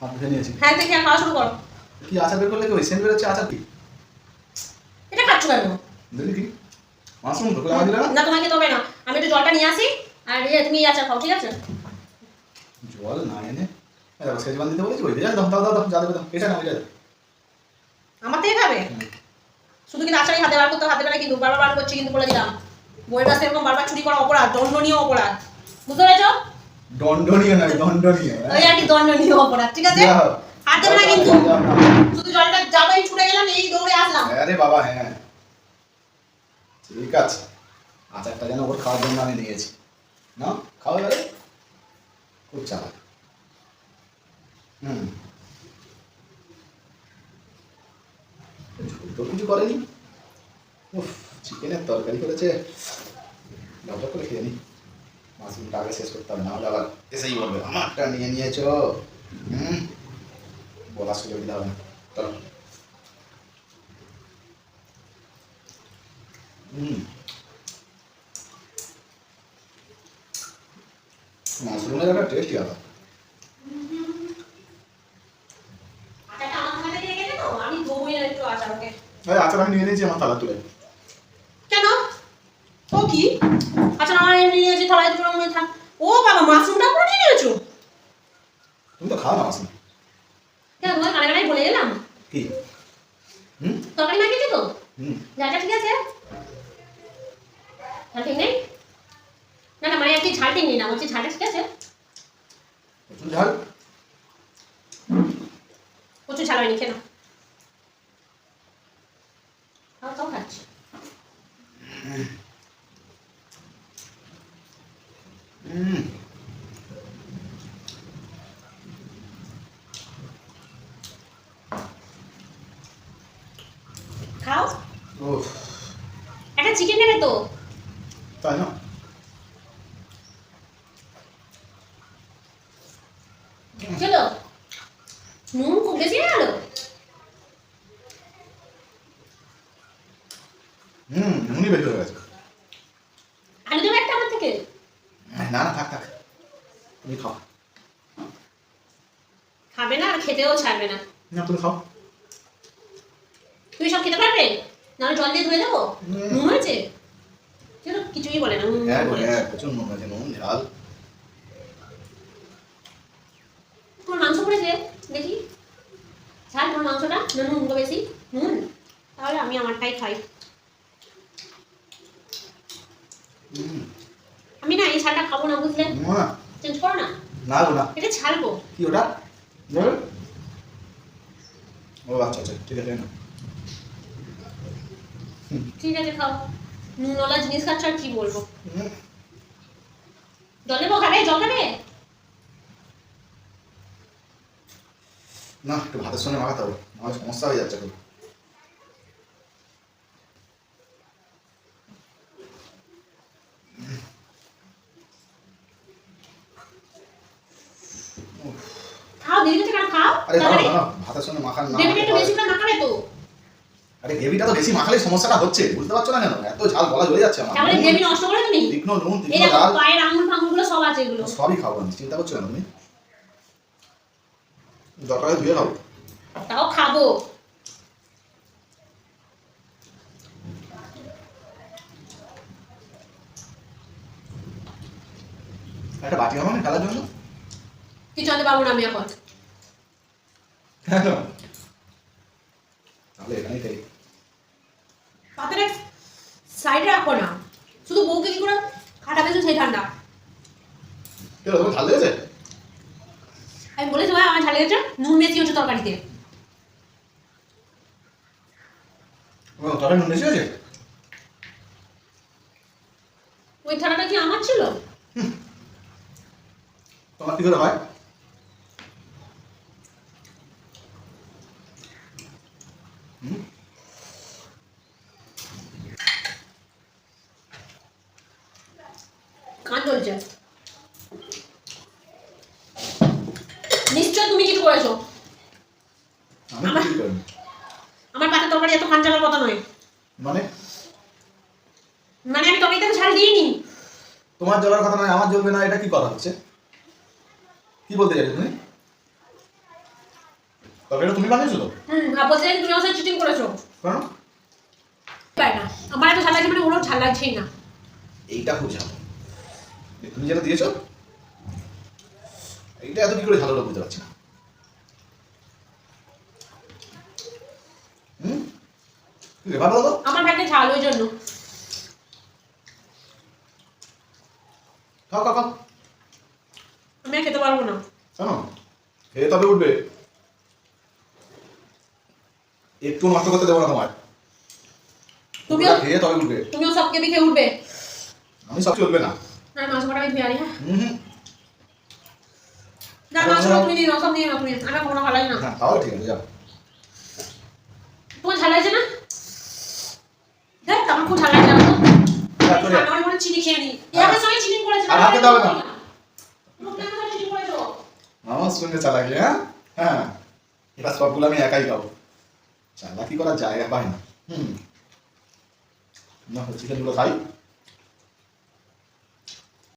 হ্যাঁ থেকে খাওয়া শুরু করো? কি আচার বের করলে কি ওই সেন্ট বেরোচ্ছে আচার কি? এটা খাচ্ছ কেন? দেখলি কি? মাশরুম তো আমার দিলে না না তোমাকে তবে না। আমি একটু জলটা নিয়ে আসি আর ইয়ে তুমি আচার খাও ঠিক আছে? জল না এনে। এই সেজবান দিতে বলেছি ওই দিয়ে। দাও দাও দাও দাও যা দেবে দাও। এটা না ওইটা আমার থেকে খাবে? শুধু কিন্তু আচারই হাতে বার করতে হাতে পারে কিন্তু বারবার বার করছি কিন্তু বলে দিলাম। বইয়ের কাছে এরকম বারবার চুরি করা অপরাধ দণ্ডনীয় অপরাধ। বুঝতে পেরেছ? দণ্ডনীয় নয় দণ্ডনীয়। ওই আর কি দণ্ডনীয় অপরাধ ঠিক আছে। হাত না কিন্তু। শুধু জলটা যাবেই ছুটে গেলাম এই দৌড়ে আসলাম। হ্যাঁ রে বাবা হ্যাঁ। ঠিক আছে। আচারটা যেন ওর খাওয়ার জন্য আমি নিয়েছি। না? খাওয়া এবারে। খুব চালাক। হুম। তো কিছু করেনি। উফ চিকেনের তরকারি করেছে। ব্যবসা করে খেয়ে নি। মাশরুমটা আগে শেষ করতে হবে নাহলে আবার এসেই বলবে আমারটা নিয়ে নিয়েছো? হুম? বলার সুযোগ দিতে হবে না। চলো। হুম। মাশরুমের একটা টেস্টই আলাদা। না আচার আমি নিয়ে নিয়েছি আমার তুলে। ও কি? আচ্ছা আমার এমনি নিয়েছি থালায় দুটো রকমের থাক। ও বাবা মাশরুমটা পুরো নিয়ে নিয়েছো তুমি তো খাও না মাশরুম। কেন তোমার কানে কানে বলে গেলাম কি? হুম? তরকারি মাখিয়েছি তো? হুম। ঝালটা ঠিক আছে। ঝাল ঠিক নেই? না না মানে আর কি ঝাল ঠিক নেই না বলছি ঝালটা ঠিক আছে? প্রচুর ঝাল। প্রচুর ঝাল হয়নি কেন খাও তাও খাচ্ছি হুম খাও উফ একটা চিকেন নেবে তো? তাই না? চলো নুন বেশি হয়ে গেল হুম নুনই বেশি হয়ে গেছে। আলু দেবে একটা আমার থেকে? না না থাক থাক। তুমি খাও। খাবে না আর খেতেও ছাড়বে না। না তুমি খাও। তুমি সব খেতে পারবে? নাহলে জল দিয়ে ধুয়ে দেবো। নুন হয়েছে? কিছুই বলে না নুন হ্যাঁ। হ্যাঁ প্রচুর নুন আছে নুন ঝাল। তোমার মাংস পড়েছে? দেখি। ঝাল তোমার মাংসটা? না নুন বেশি। নুন? তাহলে আমি আমারটাই খাই। আমি না এই ঝালটা খাব না বুঝলে? চেঞ্জ করো না। না গো না। এটা ছাড়বো। কি ওটা? ও আচ্ছা আচ্ছা ঠিক আছে না ঠিক আছে খাও। নুনওয়ালা জিনিস খাচ্ছ আর কি বলব? জল দেবো খাবে জল খাবে? না একটু ভাতের সঙ্গে মাখাতে হবে। আমার সমস্যা হয়ে যাচ্ছে খুব খাও দিদি কাছে কেন খাও। আরে দাঁড়াও ভাতের সঙ্গে মাখান না। গ্রেভিটা একটু বেশি করে মাখাবে তো? আরে গ্রেভিটা তো বেশি মাখালেই সমস্যাটা হচ্ছে বুঝতে পারছ না কেন? এত ঝাল গলা জ্বলে যাচ্ছে আমার। তাহলে গ্রেভি নষ্ট করে তুমি তীক্ষ্ণ নুন তীক্ষ্ণ ঝাল। পায়ের আঙুল ফাঙুলগুলো সব আছে এগুলো। সবই খাব আমি চিন্তা করছ কেন তুমি? দরকার ধুয়ে খাব। তাও খাব। একটা বাটি খাব না খেলার জন্য? কিছু আনতে পারব না আমি এখন কেন তাহলে এখানেই খাই পাতাটা সাইডে রাখো না। শুধু বউকে কি করে? খাটা পেয়েছ সেই ঠান্ডা লেগেছে? আমি বলেছি ভাই আমার ঝালে গেছে নুন বেশি হচ্ছে তরকারিতে। নুন বেশি হয়েছে? ওই থালাটা কি আমার ছিল? তোমার কি করে হয়? কান চলছে নিশ্চয় তুমি কিছু করেছ। আমার- কি করি আমার পাতা তরকারি এত কান চালার কথা নয়। মানে? মানে আমি তরকারিতে ঝাল দিইনি। তোমার জ্বলার কথা নয় আমার জ্বলবে না এটা কি কথা হচ্ছে? কি বলতে চাইছো তুমি? তরকারিটা তুমি বানিয়েছো তো? হুম আর বলতে চাই তুমি আমার সাথে চিটিং করেছ। কেন? পাই না আমার এত ঝাল লাগছে মানে ওরও ঝাল লাগছেই না। এইটা খুব ঝাল তুমি যেটা দিয়েছ এইটা এত কি করে হলো বুঝতে পারছি না। হুম? ভালো হলো আমার ভাইকে ঝাল ওই জন্য। খাও খাও খাও। আমি খেতে পারব না। কেন খেয়ে তবে উঠবে। একটু নষ্ট করতে দেবো না তোমার তুমিও খেয়ে তবে উঠবে। তুমিও সব কেবি খেয়ে উঠবে। আমি সব চলবে না। আর মাংস কটা আমি ধুয়ে আনি হ্যাঁ না মাংস তুমি নিয়ে নাও সব নিয়ে নাও তুমি আমার কোনো ভালো লাগে না ঠিক আছে যাও তোমার ঝাল লাগছে না দেখ আমার খুব ঝাল লাগছে না তো চলে যাও। আমি মনে চিনি খেয়ে নি এর সঙ্গে চিনি করেছে আর হাতে দাও না। আমার সঙ্গে চালাকি হ্যাঁ হ্যাঁ এবার সবগুলো আমি একাই খাব চালাকি করার জায়গা পাই না হুম না চিকেনগুলো খাই